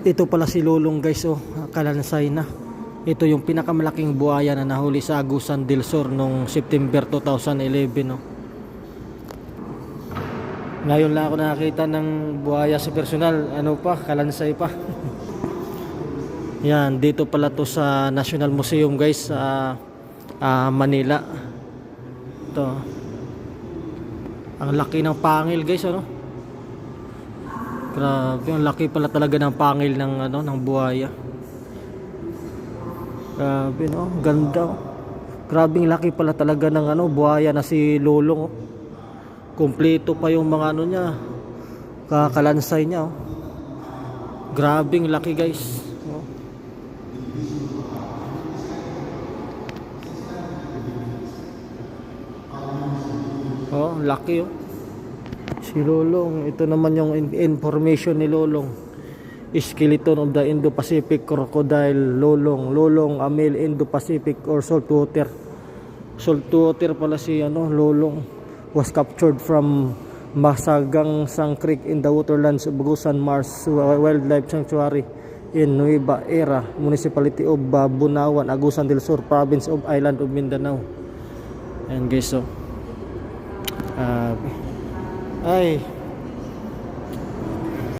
Ito pala si Lulong guys oh, kalansay na. Ito yung pinakamalaking buhaya na nahuli sa Agusan del Sur noong September 2011 oh. Ngayon lang ako nakakita ng buhaya sa personal, ano pa, kalansay pa. Yan, dito pala to sa National Museum guys sa ah, Manila. Ito. Ang laki ng pangil guys ano. Grabe, ang laki pala talaga ng pangil ng ano ng buhaya. Grabe no, ganda. oh. Grabe ang laki pala talaga ng ano buhaya na si Lolong. Oh. Kumpleto pa yung mga ano niya. Kakalansay niya oh. Grabe ang laki guys. Oh. Oh, laki oh. Si Lolong, ito naman yung in- information ni Lolong. Skeleton of the Indo-Pacific Crocodile Lolong. Lolong, a male Indo-Pacific or saltwater. Saltwater pala si ano, Lolong. Was captured from Masagang Sang Creek in the waterlands of Bugusan Mars Wildlife Sanctuary in Nueva Era, Municipality of uh, Bunawan, Agusan del Sur, Province of Island of Mindanao. Ayan guys, so. Ay,